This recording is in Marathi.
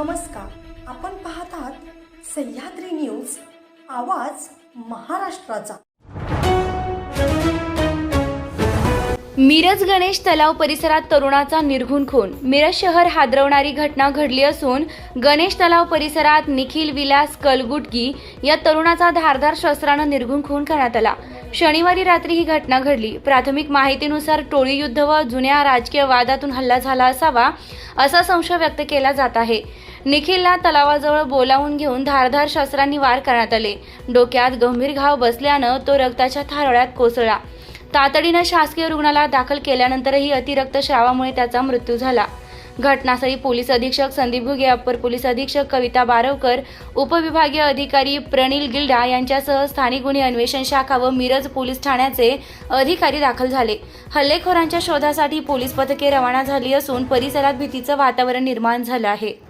नमस्कार. आपण पाहतात सह्याद्री न्यूज आवाज महाराष्ट्राचा. मिरज गणेश तलाव परिसरात तरुणाचा निर्घुण खून. मिरज शहर हादरवणारी घटना घडली असून गणेश तलाव परिसरात निखिल विलास कलगुटगी या तरुणाचा धारदार शस्त्रानं निर्घुण खून करण्यात आला. शनिवारी रात्री ही घटना घडली. प्राथमिक माहितीनुसार टोळी युद्ध व जुन्या राजकीय वादातून हल्ला झाला असावा असा संशय व्यक्त केला जात आहे. निखिलला तलावाजवळ बोलावून घेऊन धारधार शस्त्रांनी वार करण्यात आले. डोक्यात गंभीर घाव बसल्यानं तो रक्ताच्या थारोळ्यात कोसळला. तातडीनं शासकीय रुग्णालयात दाखल केल्यानंतरही अतिरक्तस्रावामुळे त्याचा मृत्यू झाला. घटनास्थळी पोलीस अधीक्षक संदीप घुगे अप्पर पोलीस अधीक्षक कविता बारवकर उपविभागीय अधिकारी प्रणिल गिल्डा यांच्यासह स्थानिक गुन्हे अन्वेषण शाखा व मिरज पोलीस ठाण्याचे अधिकारी दाखल झाले. हल्लेखोरांच्या शोधासाठी पोलीस पथके रवाना झाली असून परिसरात भीतीचं वातावरण निर्माण झालं आहे.